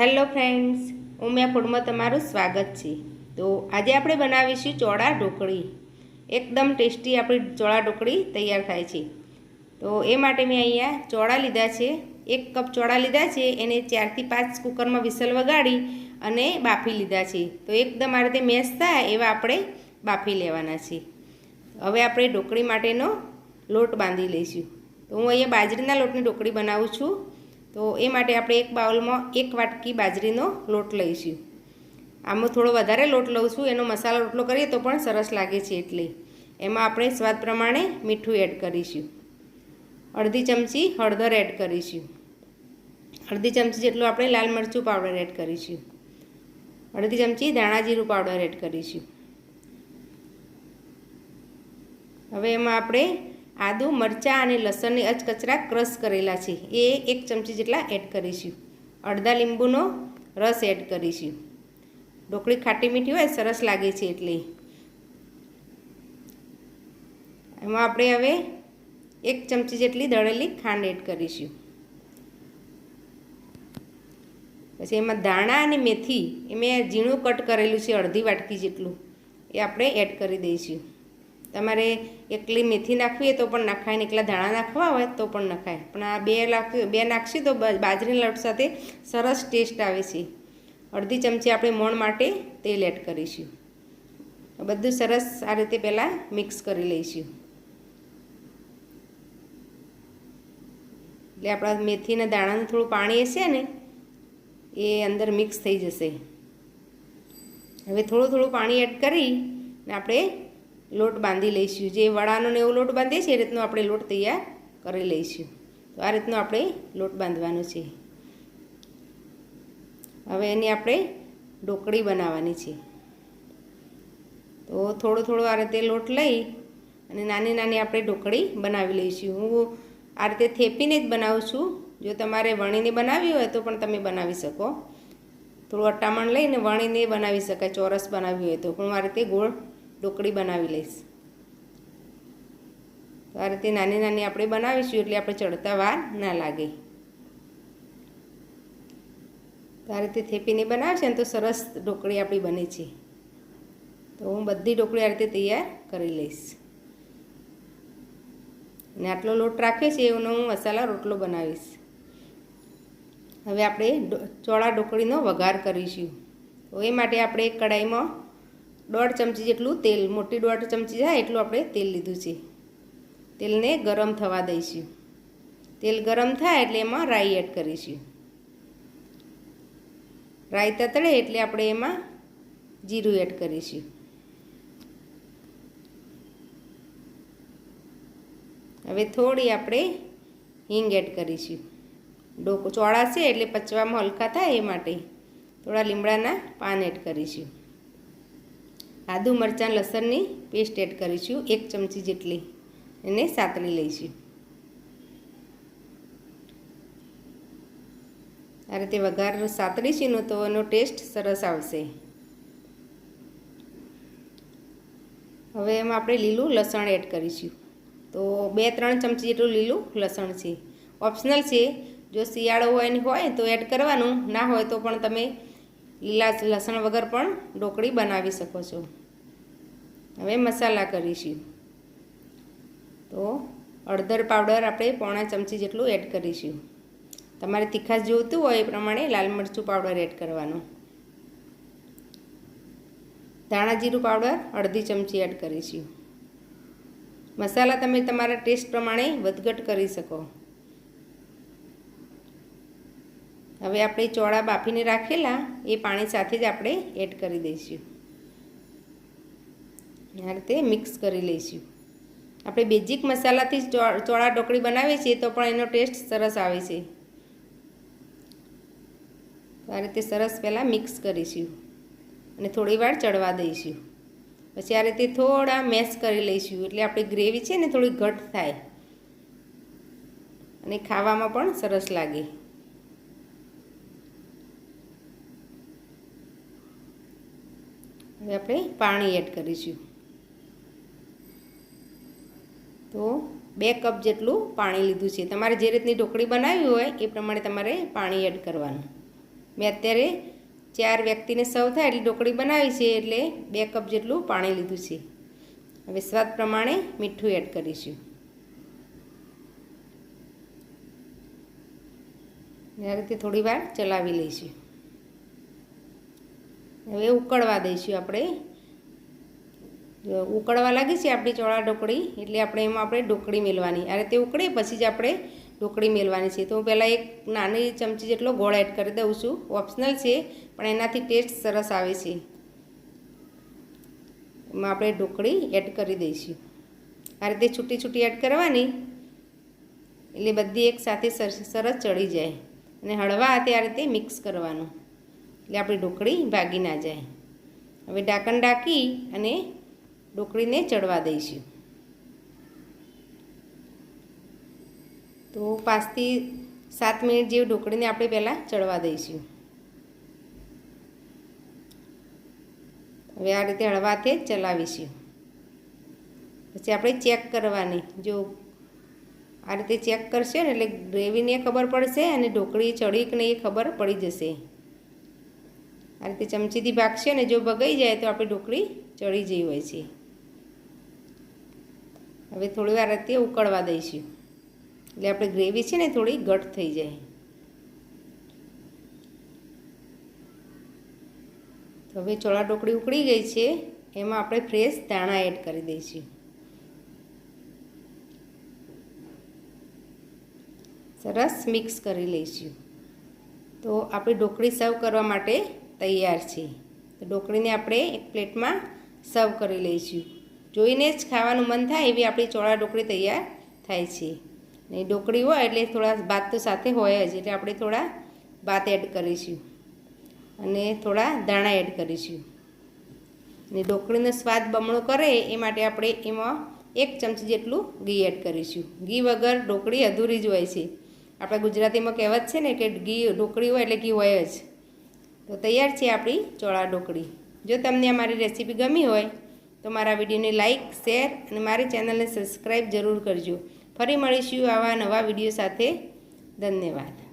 Hello friends Umiya ફૂડમાં તમારું સ્વાગત છે. તો આજે આપણે બનાવીશું ચોળા ઢોકળી. એકદમ ટેસ્ટી આપણી ચોળા ઢોકળી તૈયાર થાય છે. તો એ માટે મેં અહીંયા ચોળા લીધા છે. એક કપ ચોળા લીધા છે, એને ચારથી પાંચ કુકરમાં વિસલ વગાડી અને બાફી લીધા છે. તો એકદમ આ રીતે મેશ થાય એવા આપણે બાફી લેવાના છે. હવે આપણે ઢોકળી માટેનો લોટ બાંધી લઈશું. તો હું અહીંયા બાજરીના લોટની ઢોકળી બનાવું છું. તો એ માટે આપણે એક બાઉલમાં એક વાટકી બાજરીનો લોટ લઈશું. આમાં થોડો વધારે લોટ લઉં છું, એનો મસાલો રોટલો કરીએ તો પણ સરસ લાગે છે એટલે. એમાં આપણે સ્વાદ પ્રમાણે મીઠું એડ કરીશું. અડધી ચમચી હળદર એડ કરીશું. અડધી ચમચી જેટલું આપણે લાલ મરચું પાવડર એડ કરીશું. અડધી ચમચી ધાણા જીરું પાવડર એડ કરીશું. હવે એમાં આપણે આદુ, મરચાં અને લસણની અચકચરા ક્રશ કરેલા છે. એ એક ચમચી જેટલા એડ કરીશું. અડધા લીંબુનો રસ એડ કરીશું. ઢોકળી ખાટી મીઠી હોય, સરસ લાગે છે એટલે. એમાં આપણે હવે એક ચમચી જેટલી દળેલી ખાંડ એડ કરીશું. પછી એમાં દાણા અને મેથી, એ મેં ઝીણું કટ કરેલું છે, અડધી વાટકી જેટલું. એ આપણે એડ કરી દઈશું. તમારે એકલી મેથી નાખવી તો પણ નખાય ને એકલા ધાણા નાખવા હોય તો પણ નખાય. પણ આ બે લાખ, બે નાખશું તો બાજરીના લોટ સાથે સરસ ટેસ્ટ આવે છે. અડધી ચમચી આપણે મોણ માટે તેલ એડ કરીશું. બધું સરસ આ રીતે પહેલાં મિક્સ કરી લઈશું. એટલે આપણા મેથીના દાણાનું થોડું પાણી હશે ને, એ અંદર મિક્સ થઈ જશે. હવે થોડું થોડું પાણી એડ કરી આપણે લોટ બાંધી લઈશું. જે વડાનો ને એવો લોટ બાંધીએ છીએ એ રીતનો આપણે લોટ તૈયાર કરી લઈશું. તો આ રીતનો આપણે લોટ બાંધવાનો છે. હવે એની આપણે ઢોકળી બનાવવાની છે. તો થોડો થોડો આ રીતે લોટ લઈ અને નાની નાની આપણે ઢોકળી બનાવી લઈશું. હું આ રીતે થેપીને જ બનાવું છું. જો તમારે વણીને બનાવી હોય તો પણ તમે બનાવી શકો. થોડું અટામણ લઈને વણીને બનાવી શકાય. ચોરસ બનાવી હોય તો પણ આ રીતે ગોળ ઢોકળી બનાવી લઈશ. તો આ રીતે નાની નાની આપણે બનાવીશું એટલે આપણે ચડતા વાર ના લાગે. તો આ રીતે થેપીને બનાવશે ને તો સરસ ઢોકળી આપણી બને છે. તો હું બધી ઢોકળી આ રીતે તૈયાર કરી લઈશ. અને આટલો લોટ રાખ્યો છે એનો હું મસાલા રોટલો બનાવીશ. હવે આપણે ચોળા ઢોકળીનો વઘાર કરીશું. તો એ માટે આપણે કડાઈમાં દોઢ ચમચી જેટલું તેલ, મોટી દોઢ ચમચી જાય એટલું આપણે તેલ લીધું છે. તેલને ગરમ થવા દઈશું. તેલ ગરમ થાય એટલે એમાં રાઈ એડ કરીશું. રાઈ તતળે એટલે આપણે એમાં જીરું એડ કરીશું. હવે થોડી આપણે હિંગ એડ કરીશું. ડોકો ચોળા છે એટલે પચવામાં હલકા થાય એ માટે થોડા લીમડાના પાન એડ કરીશું. આદુ મરચાં લસણની પેસ્ટ એડ કરીશું, એક ચમચી જેટલી. એને સાતળી લઈશું. આ રીતે વઘાર સાતળીશું તો એનો ટેસ્ટ સરસ આવશે. હવે એમાં આપણે લીલું લસણ એડ કરીશું. તો બે ત્રણ ચમચી જેટલું લીલું લસણ છે. ઓપ્શનલ છે, જો શિયાળો હોય હોય તો એડ કરવાનું, ના હોય તો પણ તમે લીલા લસણ વગર પણ ઢોકળી બનાવી શકો છો. હવે મસાલા કરીશું. તો અડધર પાવડર આપણે પોણા ચમચી જેટલું એડ કરીશું. તમારે તીખાશ જોઈતું હોય એ પ્રમાણે લાલ મરચું પાવડર એડ કરવાનો. ધાણા જીરું પાવડર અડધી ચમચી એડ કરીશું. મસાલા તમે તમારા ટેસ્ટ પ્રમાણે વધઘટ કરી શકો. હવે આપણે ચોળા બાફીને રાખેલા એ પાણી સાથે જ આપણે એડ કરી દઈશું. આ રીતે મિક્સ કરી લઈશું. આપણે બેઝિક મસાલાથી જ ચોળા ઢોકળી બનાવીએ છીએ તો પણ એનો ટેસ્ટ સરસ આવે છે. આ રીતે સરસ પહેલાં મિક્સ કરીશું અને થોડી વાર ચડવા દઈશું. પછી આ રીતે થોડા મેશ કરી લઈશું એટલે આપણી ગ્રેવી છે ને થોડી ઘટ થાય. અને ખાવામાં પણ સરસ લાગે. હવે આપણે પાણી એડ કરીશું. તો બે કપ જેટલું પાણી લીધું છે. તમારે જે રીતની ઢોકળી બનાવી હોય એ પ્રમાણે તમારે પાણી એડ કરવાનું. મેં અત્યારે ચાર વ્યક્તિને સર્વ થાય એટલી ઢોકળી બનાવી છે એટલે બે કપ જેટલું પાણી લીધું છે. હવે સ્વાદ પ્રમાણે મીઠું એડ કરીશું. આ રીતે થોડી વાર ચલાવી લઈશું. હવે ઉકળવા દઈશું આપણે. ઉકળવા લાગી છે આપણી ચોળા ઢોકળી, એટલે આપણે એમાં આપણે ઢોકળી મેળવાની અને તે ઉકળે પછી જ આપણે ઢોકળી મેળવાની છે. તો હું પહેલાં એક નાની ચમચી જેટલો ગોળ એડ કરી દઉં છું. ઓપ્શનલ છે, પણ એનાથી ટેસ્ટ સરસ આવે છે. એમાં આપણે ઢોકળી એડ કરી દઈશું. આ રીતે છૂટી છૂટી એડ કરવાની. એટલે બધી એક સાથે સરસ ચડી જાય. અને હળવા હાથે આ રીતે મિક્સ કરવાનું. એટલે આપણી ઢોકળી ભાગી ના જાય. હવે ઢાંકણ ઢાંકી અને ઢોકળીને ચડવા દઈશું. તો પાંચથી સાત મિનિટ જેવી ઢોકળીને આપણે પહેલાં ચડવા દઈશું. હવે આ રીતે હળવાથી ચલાવીશું. પછી આપણે ચેક કરવાની. જો આ રીતે ચેક કરશે ને એટલે ગ્રેવીને ખબર પડશે અને ઢોકળી ચડી કે નહીં એ ખબર પડી જશે. આ રીતે ચમચીથી ભાગશે ને જો બગાઈ જાય તો આપણી ઢોકળી ચડી જઈ હોય છે. હવે થોડી વાર રીતે ઉકળવા દઈશું. એટલે આપણે ગ્રેવી છે ને થોડી ઘટ થઈ જાય. તો હવે ચોળા ઢોકળી ઉકળી ગઈ છે, એમાં આપણે ફ્રેશ ધાણા એડ કરી દઈશું. સરસ મિક્સ કરી લઈશું. તો આપણી ઢોકળી સર્વ કરવા માટે તૈયાર છે. તો ઢોકળીને આપણે એક પ્લેટમાં સર્વ કરી લઈશું. જોઈને જ ખાવાનું મન થાય એવી આપણી ચોળા ઢોકળી તૈયાર થાય છે. ને ઢોકળી હોય એટલે થોડા ભાત તો સાથે હોય જ, એટલે આપણે થોડા ભાત એડ કરીશું. અને થોડા દાણા એડ કરીશું. અને ઢોકળીનો સ્વાદ બમણો કરે એ માટે આપણે એમાં એક ચમચી જેટલું ઘી એડ કરીશું. ઘી વગર ઢોકળી અધૂરી જ હોય છે. આપણે ગુજરાતીમાં કહેવત છે ને કે ઘી, ઢોકળી હોય એટલે ઘી હોય જ. તો તૈયાર છે આપણી ચોળા ઢોકળી. જો તમને અમારી રેસીપી ગમી હોય તો મારા વિડીયોને લાઇક શેર અને મારી ચેનલને સબસ્ક્રાઈબ જરૂર કરજો. ફરી મળીશું આવા નવા વીડિયો સાથે. ધન્યવાદ.